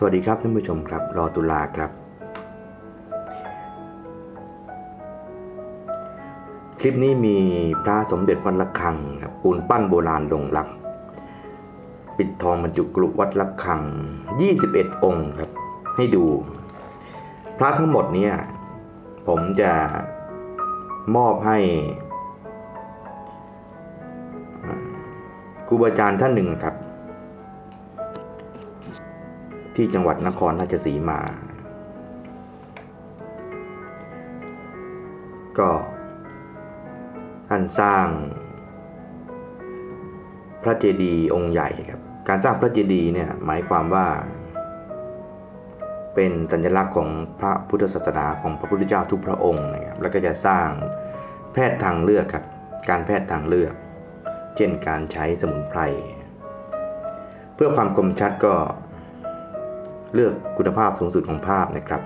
สวัสดีครับท่านผู้ชมครับ รอตุลาครับ คลิปนี้มีพระสมเด็จวัดละคังครับปูนปั้นโบราณลงรัก ปิดทองบรรจุกรุวัดละคัง 21 องค์ครับ ให้ดู พระทั้งหมดเนี่ย ผมจะมอบให้ครูบาอาจารย์ท่านหนึ่งครับ ที่จังหวัดนครราชสีมา ก็ท่านสร้าง พระเจดีย์องค์ใหญ่ครับ การสร้างพระเจดีย์เนี่ยหมายความว่า เป็นสัญลักษณ์ของพระพุทธศาสนาของพระพุทธเจ้าทุกพระองค์นะครับ แล้วก็จะสร้างแพทย์ทางเลือกครับ การแพทย์ทางเลือก เช่นการใช้สมุนไพร เพื่อความคมชัดก็ เลือกคุณภาพสูงสุดของภาพนะครับ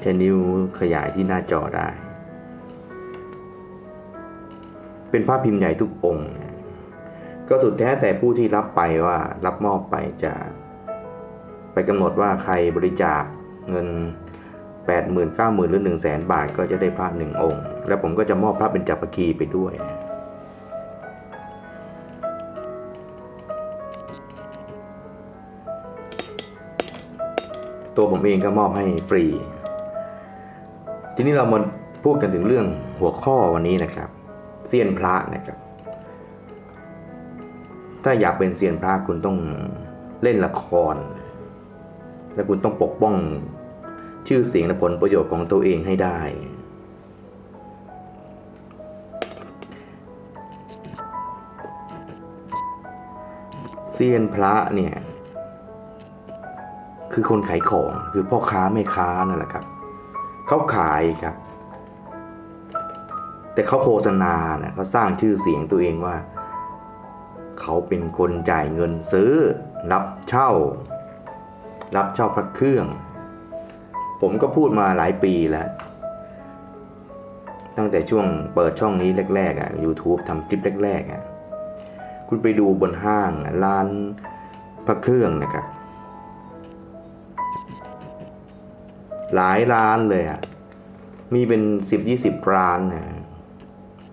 ใช้นิ้วขยายที่หน้าจอได้ เป็นภาพพิมพ์ใหญ่ทุกองค์ ก็สุดแท้แต่ผู้ที่รับไปว่ารับมอบไปจะ ไปกำหนดว่าใครบริจาคเงิน 8 0 0 0 0 9 0 0 0 0 หรือ 1 0 0 0 0แสนบาทก็จะได้พระหนึ่งองค์ และผมก็จะมอบพระเป็นจักรคีไปด้วย ตัวผมเองก็มอบให้ฟรี ทีนี้เรามาพูดกันถึงเรื่องหัวข้อวันนี้นะครับเซียนพระนะครับ ถ้าอยากเป็นเซียนพระคุณต้องเล่นละคร และคุณต้องปกป้องชื่อเสียงและผลประโยชน์ของตัวเองให้ได้ เซียนพระเนี่ย คือคนขายของคือพ่อค้าแม่ค้านั่นแหละครับเขาขายครับ แต่เขาโฆษณาเนะเขาสร้างชื่อเสียงตัวเองว่า เขาเป็นคนจ่ายเงินซื้อ รับเช่า รับเช่าพระเครื่อง ผมก็พูดมาหลายปีแล้ว ตั้งแต่ช่วงเปิดช่องนี้แรกๆอะ YouTube ทำคลิปแรกๆอะ คุณไปดูบนห้างร้านพระเครื่องนะครับ หลายร้านเลยอะมีเป็นสิบยี่สิบร้านนะ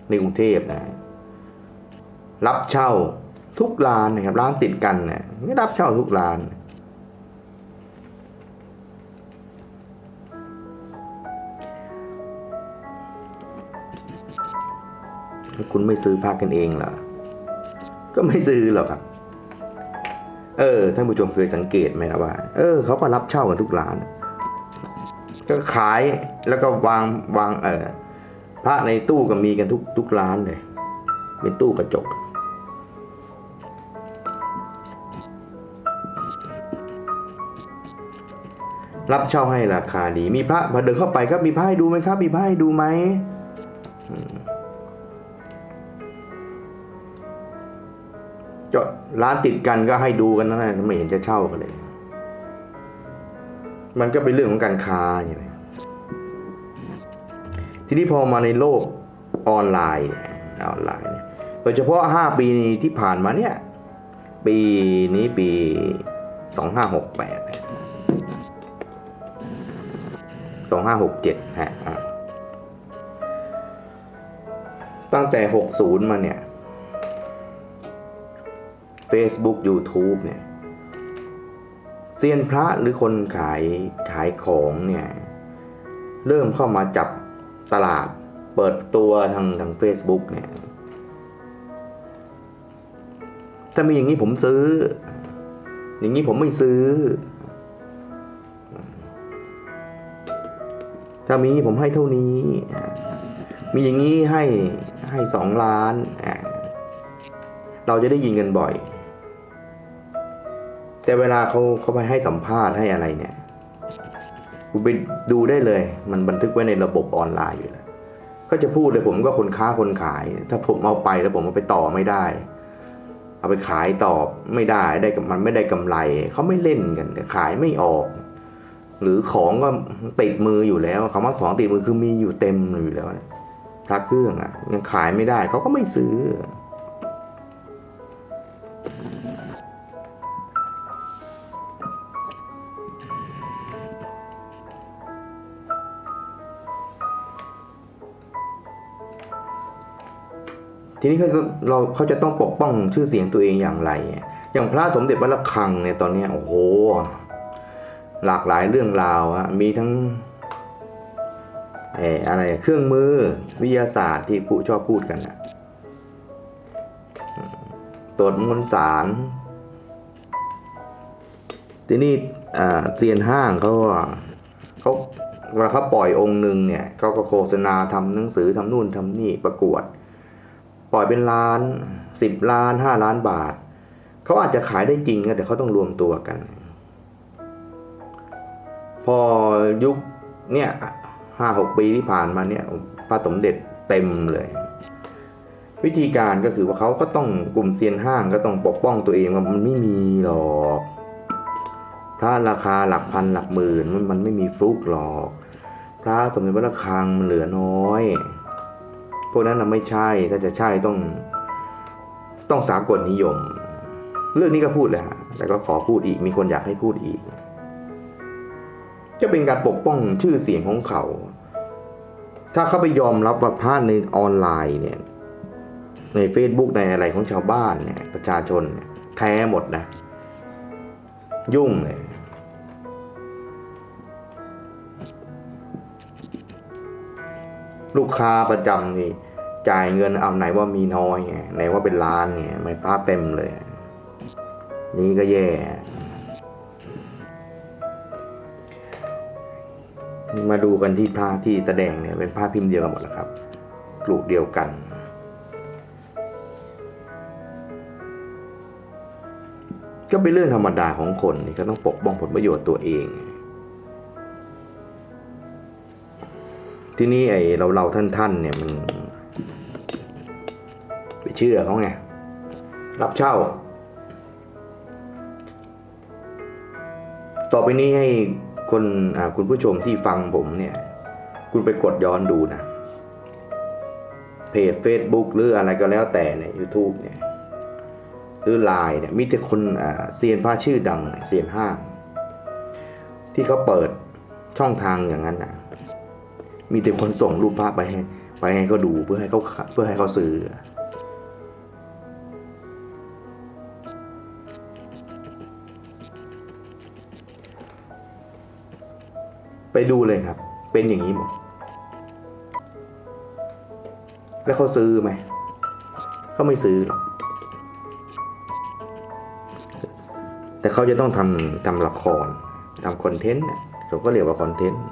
ในกรุงเทพนะ รับเช่าทุกร้านนะครับ ร้านติดกันนะไม่รับเช่าทุกร้าน คุณไม่ซื้อพักกันเองเหรอ ก็ไม่ซื้อหรอกครับ เออ ท่านผู้ชมเคยสังเกตไหมนะว่า เออเขาก็รับเช่ากันทุกร้าน ก็ขายแล้วก็วางวางเออพระในตู้ก็มีกันทุกทุกร้านเลยเป็นตู้กระจก รับเช่าให้ราคาดี มีพระพอเดินเข้าไปครับมีพระให้ดูไหมครับ มีพระให้ดูไหมอืมก็ร้านติดกันก็ให้ดูกันนั่นแหละไม่เห็นจะเช่ากันเลย มันก็เป็นเรื่องของการค้าใช่ไหมทีนี้พอมาในโลกออนไลน์ออนไลน์ โดยเฉพาะ 5 ปีที่ผ่านมาเนี่ย ปีนี้ปี 2568 2567 ฮะ ตั้งแต่ 60 มาเนี่ย Facebook YouTube เนี่ย เซียนพระหรือคนขายขายของเนี่ย เริ่มเข้ามาจับตลาด เปิดตัวทางทาง Facebook เนี่ย ถ้ามีอย่างนี้ผมซื้อ อย่างนี้ผมไม่ซื้อ ถ้ามีผมให้เท่านี้ มีอย่างนี้ให้ให้สองล้าน เราจะได้ยินกันบ่อย แต่เวลาเขาเขาไปให้สัมภาษณ์ให้อะไรเนี่ยคุณไปดูได้เลย มันบันทึกไว้ในระบบออนไลน์อยู่แล้วก็จะพูดเลยผมก็คนค้าคนขาย ถ้าผมเอาไปแล้วผมเอาไปต่อไม่ได้ เอาไปขายต่อไม่ได้ได้มันไม่ได้กำไรเขาไม่เล่นกันขายไม่ออก หรือของก็ติดมืออยู่แล้วคำว่าของติดมือคือมีอยู่เต็มอยู่แล้วพระเครื่องอะยังขายไม่ได้เขาก็ไม่ซื้อ ทีนี้เขาจะเราเขาจะต้องปกป้องชื่อเสียงตัวเองอย่างไร อย่างพระสมเด็จวัดระฆังเนี่ยตอนนี้โอ้โห หลากหลายเรื่องราวอะมีทั้งเอออะไรเครื่องมือวิทยาศาสตร์ที่ผู้ชอบพูดกันอะตรวจมวลสาร ทีนี้อ่เซียนห้างเขาเขาเวลาเขาปล่อยองค์หนึ่งเนี่ยเขาก็โฆษณาทำหนังสือทำนู่นทำนี่ประกวด ปล่อยเป็นล้านสิบล้านห้าล้านบาท เขาอาจจะขายได้จริงนะแต่เขาต้องรวมตัวกัน พอยุคเนี่ยห้าหกปีที่ผ่านมาเนี่ยพระสมเด็จเต็มเลย วิธีการก็คือว่าเขาก็ต้องกลุ่มเซียนห้างก็ต้องปกป้องตัวเองว่ามันไม่มีหรอกพระราคาหลักพันหลักหมื่นมันมันไม่มีฟลุกหรอก พระสมเด็จพระระฆังมันเหลือน้อย พวกนั้นน่ะไม่ใช่ถ้าจะใช่ต้อง ต้องสากลนิยม เรื่องนี้ก็พูดแล้วแต่ก็ขอพูดอีกมีคนอยากให้พูดอีก จะเป็นการปกป้องชื่อเสียงของเขา ถ้าเขาไปยอมรับว่าพระในออนไลน์เนี่ย ใน Facebook ในอะไรของชาวบ้านเนี่ย ประชาชนเนี่ยแท้หมดนะ ยุ่งเลย ลูกค้าประจำนี่จ่ายเงินเอาไหนว่ามีน้อยไงไหนว่าเป็นล้านไงไม่พลาดเต็มเลย นี่ก็แย่ มาดูกันที่ผ้าที่แสดงเนี่ยเป็นผ้าพิมพ์เดียวกันหมดแล้วครับกลุ่เดียวกันก็เป็นเรื่องธรรมดาของคนนี่ก็ต้องปกป้องผลประโยชน์ตัวเอง ที่นี่ไอเราเราท่านท่านเนี่ยมันไปเชื่อเขาไง รับเช่า ต่อไปนี้ให้คนคุณผู้ชมที่ฟังผมเนี่ย คุณไปกดย้อนดูนะ เพจ Facebook หรืออะไรก็แล้วแต่ใน YouTube เนี่ย หรือไลน์เนี่ยมีแต่คนเซียนผ้าชื่อดังเนี่ยเซียนห้าง ที่เขาเปิดช่องทางอย่างนั้นนะ มีแต่คนส่งรูปภาพไปให้ไปให้เขาดูเพื่อให้เขาเพื่อให้เขาซื้อไปดูเลยครับ เป็นอย่างนี้หมด แล้วเขาซื้อไหม เขาไม่ซื้อหรอก แต่เขาจะต้องทำทำละครทำคอนเทนต์น่ะผมก็เรียกว่าคอนเทนต์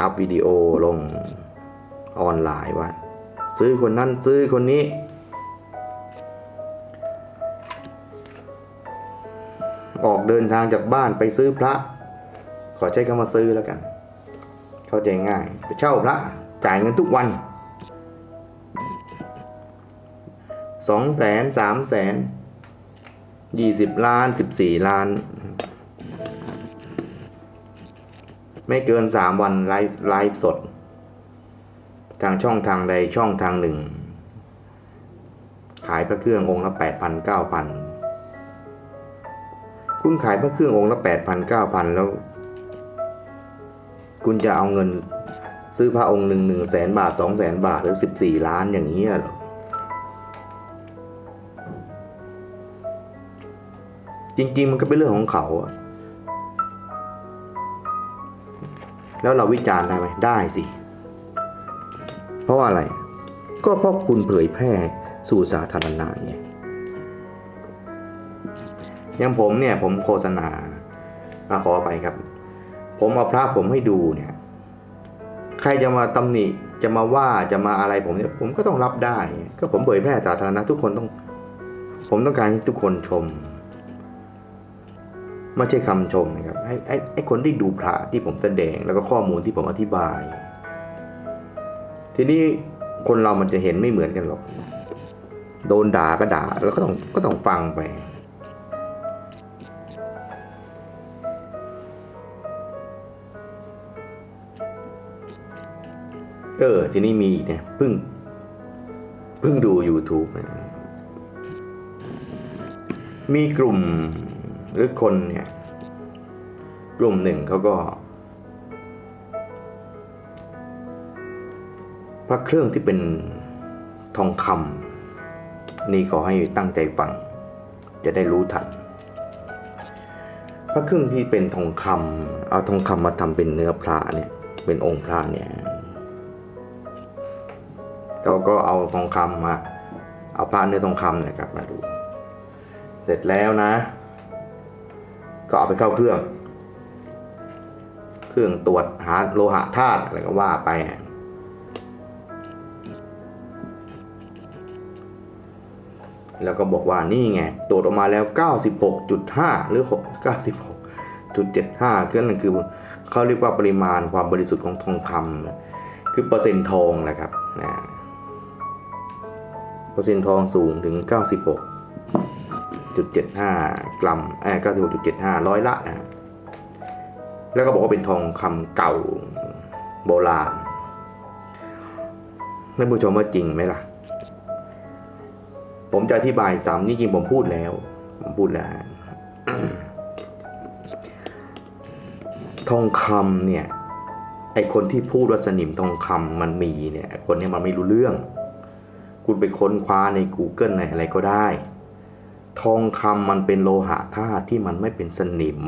อัพวิดีโอลงออนไลน์ว่า ซื้อคนนั้นซื้อคนนี้ ออกเดินทางจากบ้านไปซื้อพระ ขอใช้คำว่าซื้อแล้วกัน เข้าใจง่ายไปเช่าพระ จ่ายเงินทุกวันสองแสนสามแสนยี่สิบล้านสิบสี่ล้าน ไม่เกินสามวันไลฟ์ไลฟ์สด ทางช่องทางใดช่องทางหนึ่ง ขายพระเครื่ององค์ละแปดพันเก้าพันคุณขายพระเครื่ององค์ละแปดพันเก้าพันแล้ว คุณจะเอาเงินซื้อพระองค์หนึ่งหนึ่งแสนบาทสองแสนบาทหรือสิบสี่ล้านอย่างนี้เหรอจริง ๆ มันก็เป็นเรื่องของเขาอะ แล้วเราวิจารณ์ได้ไหมได้สิ เพราะว่าอะไร ก็เพราะคุณเผยแพร่สู่สาธารณะไงอย่างผมเนี่ยผมโฆษณาอาขอไปครับ ผมเอาพระผมให้ดูเนี่ย ใครจะมาตำหนิจะมาว่าจะมาอะไรผมเนี่ยผมก็ต้องรับได้ ก็ผมเผยแพร่สาธารณะทุกคนต้อง ผมต้องการให้ทุกคนชม ไม่ใช่คำชมนะครับให้ให้ให้คนได้ดูพระที่ผมแสดงแล้วก็ข้อมูลที่ผมอธิบาย ทีนี้คนเรามันจะเห็นไม่เหมือนกันหรอก โดนด่าก็ด่าแล้วก็ต้องก็ต้องฟังไป เออ ทีนี้มีอีกเนี่ยเพิ่งเพิ่งดู YouTube มีกลุ่ม หรือคนเนี่ยกลุ่มหนึ่งเขาก็ พระเครื่องที่เป็นทองคำนี่ขอให้ตั้งใจฟัง จะได้รู้ทัน พระเครื่องที่เป็นทองคำเอาทองคำมาทำเป็นเนื้อพระเนี่ย เป็นองค์พระเนี่ยเราก็เอาทองคำมา เอาพระเนื้อทองคำเนะครับมาดู เสร็จแล้วนะ ก็เอาไปเข้าเครื่อง เครื่องตรวจหาโลหะธาตุอะไรก็ว่าไปแล้วก็บอกว่านี่ไง ตรวจออกมาแล้ว 96.5 หรือ 96.75ก็นั่นคือเขาเรียกว่าปริมาณความบริสุทธิ์ของทองคำคือเปอร์เซ็นต์ทองนะครับนะเปอร์เซ็นต์ทองสูงถึง 96.75 กรัมเออ96.75 ร้อยละนะแล้วก็บอกว่าเป็นทองคำเก่าโบราณท่านผู้ชมว่าจริงไหมล่ะ ผมจะอธิบายซ้ำนี่จริงผมพูดแล้ว ผมพูดแล้ว ทองคำเนี่ย ไอคนที่พูดว่าสนิมทองคำมันมีเนี่ย คนเนี้มันไม่รู้เรื่อง คุณไปค้นคว้าใน Google ในอะไรก็ได้ ทองคำมันเป็นโลหะธาตุที่มันไม่เป็นสนิม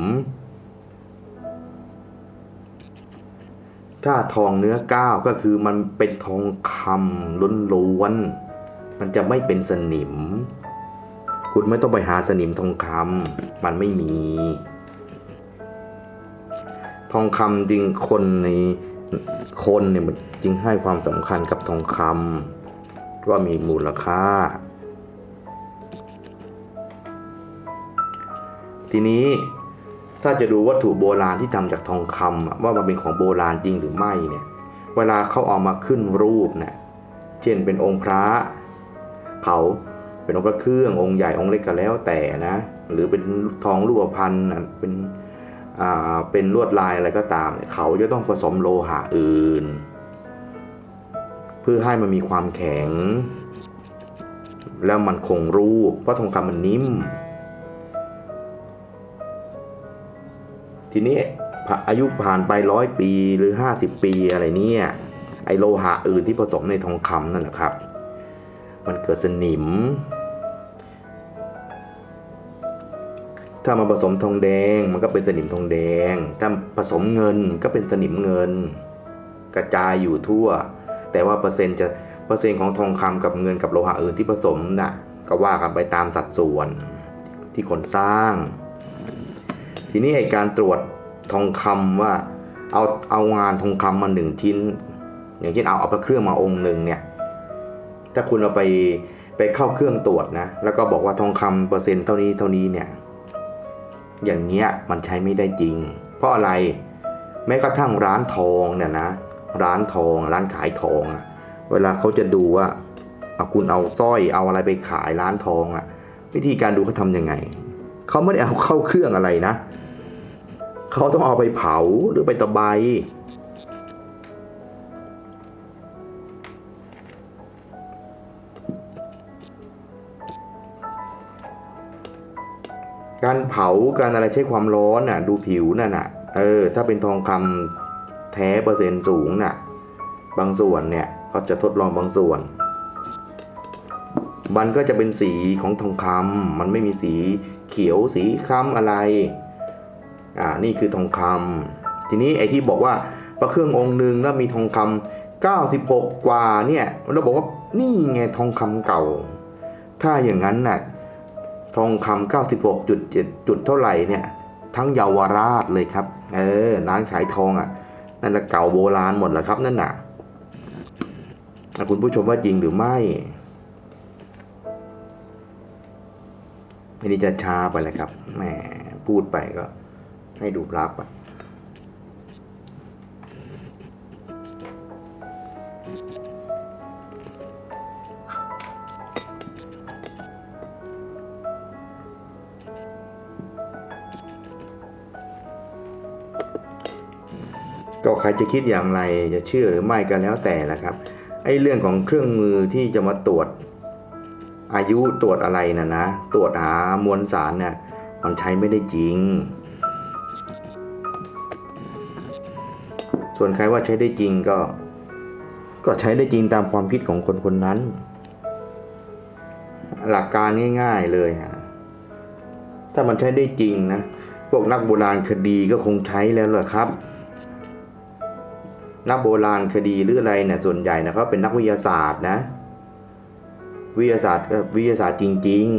ถ้าทองเนื้อก้าวก็คือมันเป็นทองคำล้วนๆ มันจะไม่เป็นสนิม คุณไม่ต้องไปหาสนิมทองคำมันไม่มี ทองคำจริงคนในคนเนี่ยมันจึงให้ความสำคัญกับทองคำว่ามีมูลค่า ทีนี้ถ้าจะดูวัตถุโบราณที่ทำจากทองคำว่ามันเป็นของโบราณจริงหรือไม่เนี่ย เวลาเขาเอามาขึ้นรูปเนี่ยเช่นเป็นองค์พระ เขาเป็นองค์พระเครื่ององค์ใหญ่องค์เล็กก็แล้วแต่นะ หรือเป็นทองรูปพรรณนเป็นอ่าเป็นลวดลายอะไรก็ตามเขาจะต้องผสมโลหะอื่น เพื่อให้มันมีความแข็ง แล้วมันคงรูปเพราะทองคำมันนิ่ม ทีนี้อายุผ่านไปร้อยปีหรือห้าสิบปีอะไรเนี่ยไอโลหะอื่นที่ผสมในทองคำนั่นแหละครับ มันเกิดสนิม ถ้ามาผสมทองแดงมันก็เป็นสนิมทองแดง ถ้าผสมเงินก็เป็นสนิมเงิน กระจายอยู่ทั่ว แต่ว่าเปอร์เซ็นต์จะเปอร์เซ็นต์ของทองคำกับเงินกับโลหะอื่นที่ผสมน่ะก็ว่ากันไปตามสัดส่วนที่คนสร้าง ทีนี้ไอการตรวจทองคำว่าเอาเอางานทองคำมาหนึ่งชิ้น อย่างเช่นเอาเอาพระเครื่องมาองค์หนึ่งเนี่ย ถ้าคุณเอาไปไปเข้าเครื่องตรวจนะ แล้วก็บอกว่าทองคำเปอร์เซ็นต์เท่านี้เท่านี้เนี่ย อย่างเงี้ยมันใช้ไม่ได้จริง เพราะอะไรแม้กระทั่งร้านทองเนี่ยนะ ร้านทอง ร้านขายทองอะเวลาเขาจะดูว่าเอาคุณเอาสร้อยเอาอะไรไปขายร้านทองอะวิธีการดูเขาทำยังไง เขาไม่ได้เอาเข้าเครื่องอะไรนะ เขาต้องเอาไปเผาหรือไปตะไบการเผาการอะไรใช้ความร้อนน่ะ ดูผิวนั่นน่ะ เออ ถ้าเป็นทองคำแท้เปอร์เซ็นต์สูงน่ะ บางส่วนเนี่ยเขาจะทดลองบางส่วน มันก็จะเป็นสีของทองคำมันไม่มีสีเขียวสีคล้ำอะไร อ่า นี่คือทองคำทีนี้ไอ้ที่บอกว่าพระเครื่ององค์หนึ่งแล้วมีทองคำ96 กว่าเนี่ย เราบอกว่านี่ไงทองคำเก่า ถ้าอย่างนั้นน่ะทองคำ96จุดจุดเท่าไหร่เนี่ย ทั้งเยาวราชเลยครับ เออร้านขายทองอะนั่นแหละเก่าโบราณหมดแล้วครับนั่นน่ะอะคุณผู้ชมว่าจริงหรือไม่ อันนี้จะช้าไปเลยครับแหมพูดไปก็ให้ดูรับอะก็ใครจะคิดอย่างไรจะเชื่อหรือไม่ก็แล้วแต่นะครับไอ้เรื่องของเครื่องมือที่จะมาตรวจ อายุตรวจอะไรนะนะ ตรวจหามวลสารเนี่ยมันใช้ไม่ได้จริง ส่วนใครว่าใช้ได้จริงก็ ก็ใช้ได้จริงตามความคิดของคนคนนั้น หลักการง่าย ๆเลยฮะถ้ามันใช้ได้จริงนะ พวกนักโบราณคดีก็คงใช้แล้วล่ะครับ นักโบราณคดีหรืออะไรเนี่ยส่วนใหญ่นะเขาเป็นนักวิทยาศาสตร์นะ วิทยาศาสตร์ก็วิทยาศาสตร์จริง ๆ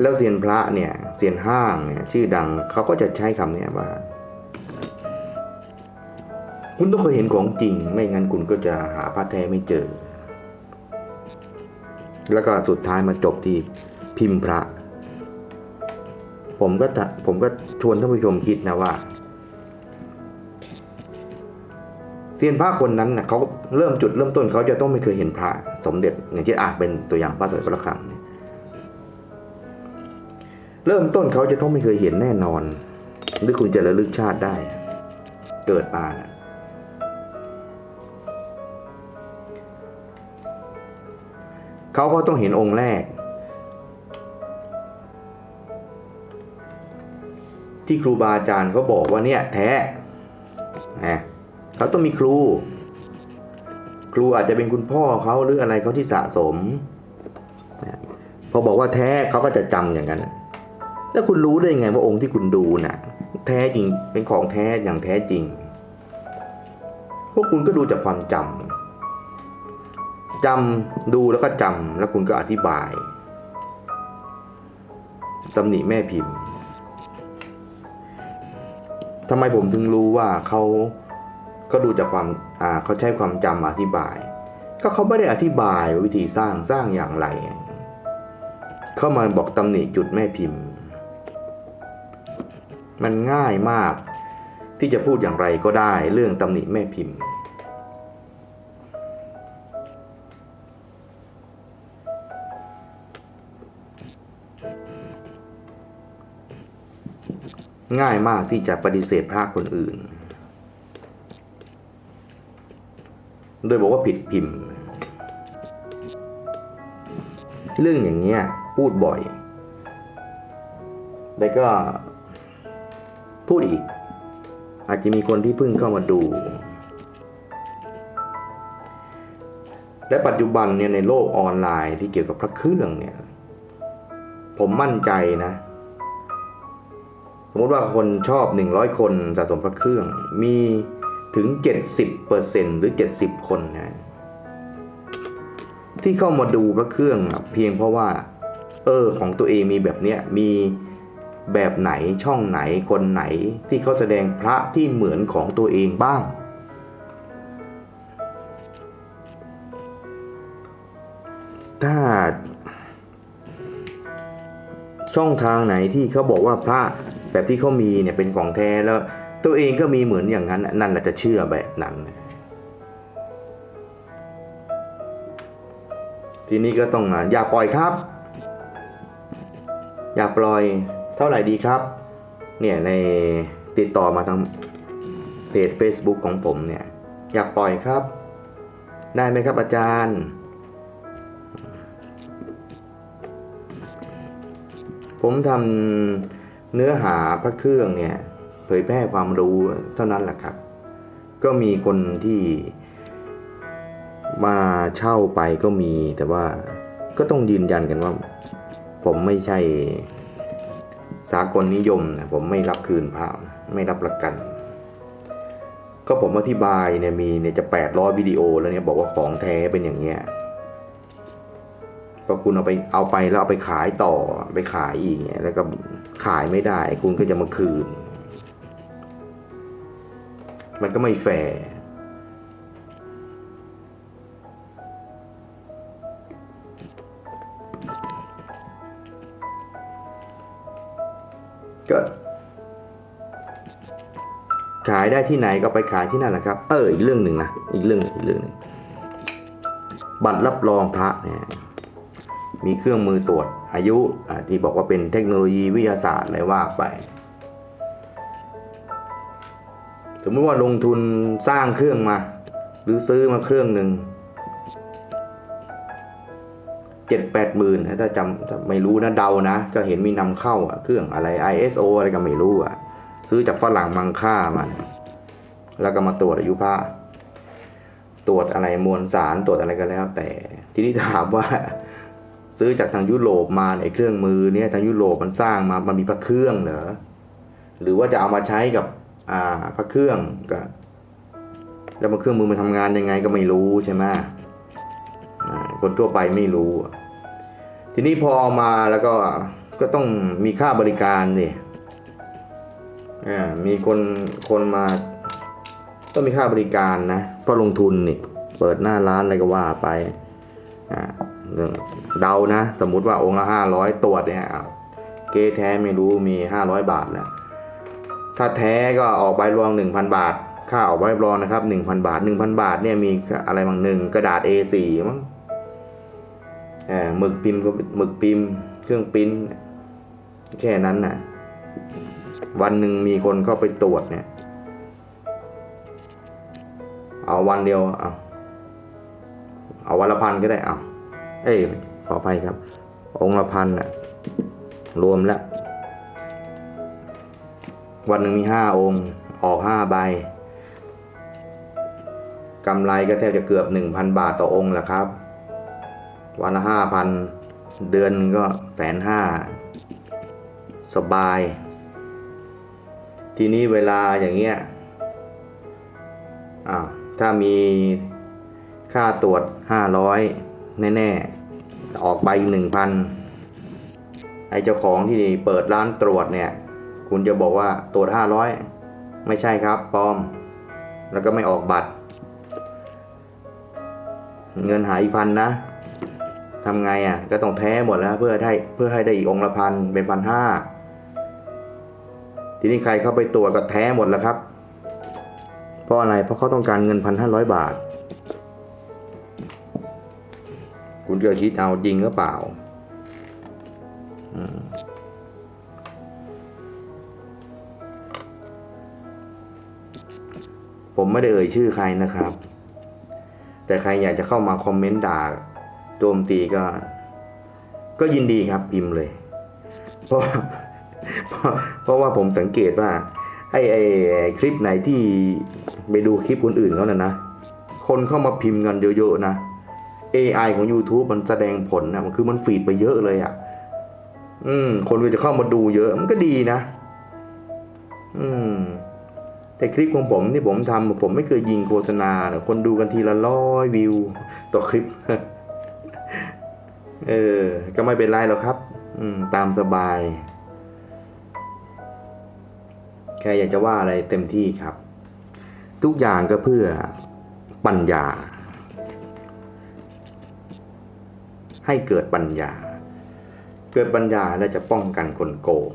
แล้วเซียนพระเนี่ยเซียนห้างเนี่ยชื่อดังเขาก็จะใช้คำเนี้ยว่า คุณต้องเคยเห็นของจริง ไม่งั้นคุณก็จะหาพระแท้ไม่เจอ แล้วก็สุดท้ายมาจบที่พิมพ์พระ ผมก็จะผมก็ชวนท่านผู้ชมคิดนะว่า เซียนพระคนนั้นนะเขาเริ่มจุดเริ่มต้นเขาจะต้องไม่เคยเห็นพระสมเด็จ อย่างที่อาจเป็นตัวอย่างพระสมเด็จพระคลังเนี่ยเริ่มต้นเขาจะต้องไม่เคยเห็นแน่นอน หรือคุณจะระลึกชาติได้ เกิดมานะเขาก็ต้องเห็นองค์แรก ที่ครูบาอาจารย์เขาบอกว่าเนี่ยแท้นะ เขาต้องมีครู ครูอาจจะเป็นคุณพ่อเขาหรืออะไรเขาที่สะสมพอบอกว่าแท้เขาก็จะจำอย่างนั้นแล้วคุณรู้ได้ไงว่าองค์ที่คุณดูน่ะ แท้จริงเป็นของแท้อย่างแท้จริง พวกคุณก็ดูจากความจำจำดูแล้วก็จำแล้วคุณก็อธิบายตำหนิแม่พิมพ์ทำไมผมถึงรู้ว่าเขา ก็ดูจากความอ่าเขาใช้ความจำอธิบาย ก็เขาไม่ได้อธิบายวิธีสร้างสร้างอย่างไร เข้ามาบอกตำหนิจุดแม่พิมพ์ มันง่ายมากที่จะพูดอย่างไรก็ได้เรื่องตำหนิแม่พิมพ์ ง่ายมากที่จะปฏิเสธพระคนอื่น โดยบอกว่าผิดพิมพ์ เรื่องอย่างเงี้ยพูดบ่อยแต่ก็ พูดอีก อาจจะมีคนที่เพิ่งเข้ามาดู และปัจจุบันเนี่ยในโลกออนไลน์ที่เกี่ยวกับพระเครื่องเนี่ย ผมมั่นใจนะสมมติว่าคนชอบ100คนสะสมพระเครื่อง มี ถึง 70%หรือ 70 คนนะที่เข้ามาดูพระเครื่องเพียงเพราะว่า เออของตัวเองมีแบบเนี้ยมีแบบไหนช่องไหนคนไหนที่เขาแสดงพระที่เหมือนของตัวเองบ้าง ถ้า ช่องทางไหนที่เขาบอกว่าพระแบบที่เขามีเนี่ยเป็นของแท้แล้ว ตัวเองก็มีเหมือนอย่างนั้น นั่นแหละจะเชื่อแบบนั้น ทีนี้ก็ต้องอะอย่าปล่อยครับ อย่าปล่อยเท่าไหร่ดีครับ เนี่ยในติดต่อมาทางเพจ Facebook ของผมเนี่ย อยากปล่อยครับ ได้ไหมครับอาจารย์ ผมทำเนื้อหาพระเครื่องเนี่ย เผยแพร่ความรู้เท่านั้นแหละครับ ก็มีคนที่มาเช่าไปก็มีแต่ว่าก็ต้องยืนยันกันว่า ผมไม่ใช่สากลนิยมนะผมไม่รับคืนพระไม่รับประกัน ก็ผมอธิบายเนี่ยมีเนี่ยจะแปดร้อยวิดีโอแล้วเนี่ยบอกว่าของแท้เป็นอย่างเงี้ยก็คุณเอาไปเอาไปแล้วเอาไปขายต่อไปขายอีกเนี่ยแล้วก็ขายไม่ได้ คุณก็จะมาคืน มันก็ไม่แฟร์ก็ขายได้ที่ไหนก็ไปขายที่นั่นแหละครับ เอออีกเรื่องหนึ่งนะ อีกเรื่องอีกเรื่องหนึ่งบัตรรับรองพระเนี่ยมีเครื่องมือตรวจอายุที่บอกว่าเป็นเทคโนโลยีวิทยาศาสตร์อะไรว่าไป สมมติว่าลงทุนสร้างเครื่องมา หรือซื้อมาเครื่องหนึ่งเจ็ดแปดหมื่นถ้าจำถ้าไม่รู้นะเดานะ ก็เห็นมีนำเข้าอะเครื่องอะไร ISO อะไรก็ไม่รู้อะ ซื้อจากฝรั่งมังค่ามัน แล้วก็มาตรวจอายุพระตรวจอะไรมวลสารตรวจอะไรก็แล้ว แต่ทีนี้ถามว่าซื้อจากทางยุโรปมาในเครื่องมือเนี่ยทางยุโรปมันสร้างมา มันมีพระเครื่องเหรอ หรือว่าจะเอามาใช้กับ อ่าพระเครื่องก็แล้วมันเครื่องมือมันทำงานยังไงก็ไม่รู้ใช่ไหมคนทั่วไปไม่รู้ ทีนี้พอเอามาแล้วก็ก็ต้องมีค่าบริการดิมีคนคนมาต้องมีค่าบริการนะเพราะลงทุนนี่เปิดหน้าร้านอะไรก็ว่าไปเดานะ สมมุติว่าองค์ละห้าร้อยตรวจเนี่ยเก๊แท้ไม่รู้มีห้าร้อยบาทแล้ว ถ้าแท้ก็ออกใบรวงหนึ่งพันบาท ค่าออกใบรองนะครับหนึ่งพันบาทหนึ่งพันบาทเนี่ยมีอะไรบางหนึ่งกระดาษ A4 มั้งเออหมึกพิมพ์ก็หมึกพิมพ์เครื่องปริ้นแค่นั้นน่ะ วันหนึ่งมีคนเข้าไปตรวจเนี่ย เอาวันเดียว เอาเอาวันละพันก็ได้เอาเอ้ยขออภัยครับ องค์ละพันน่ะ รวมแล้ว วันหนึ่งมีห้าองค์ ออกห้าใบกำไรก็แทบจะเกือบหนึ่งพันบาทต่อองค์แหละครับ วันละห้าพันเดือนก็แสนห้าสบาย ทีนี้เวลาอย่างเงี้ยอ้าวถ้ามีค่าตรวจห้าร้อยแน่ๆ ออกใบหนึ่งพันไอ้เจ้าของที่เปิดร้านตรวจเนี่ย คุณจะบอกว่าตรวจห้าร้อยไม่ใช่ครับปลอม แล้วก็ไม่ออกบัตร เงินหายอีกพันนะทำไงอะ ก็ต้องแท้หมดแล้วเพื่อได้เพื่อให้ได้อีกองละพันเป็นพันห้าทีนี้ใครเข้าไปตรวจก็แท้หมดแล้วครับ เพราะอะไรเพราะเขาต้องการเงินพันห้าร้อยบาท คุณจะคิดเอาจริงหรือเปล่า ผมไม่ได้เอ่ยชื่อใครนะครับ แต่ใครอยากจะเข้ามาคอมเมนต์ด่าโจมตีก็ ก็ยินดีครับพิมพ์เลยเพราะเพราะเพราะว่าผมสังเกตว่า ไอ้ไอ้คลิปไหนที่ไปดูคลิปคนอื่นเขาน่ะนะ คนเข้ามาพิมพ์กันเยอะๆนะ AI ของ YouTube มันแสดงผลนะมันคือมันฟีดไปเยอะเลยอะ่ะ อืม คนก็จะเข้ามาดูเยอะ มันก็ดีนะ อืม แต่คลิปของผมที่ผมทำผมไม่เคยยิงโฆษณานะคนดูกันทีละร้อยวิวต่อคลิป เออ ก็ไม่เป็นไรหรอกครับ อืม ตามสบาย แค่อยากจะว่าอะไรเต็มที่ครับ ทุกอย่างก็เพื่อปัญญา ให้เกิดปัญญา เกิดปัญญาแล้วจะป้องกันคนโกง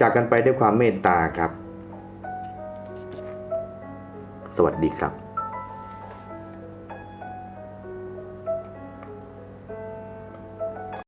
จากกันไปด้วยความเมตตาครับ สวัสดีครับ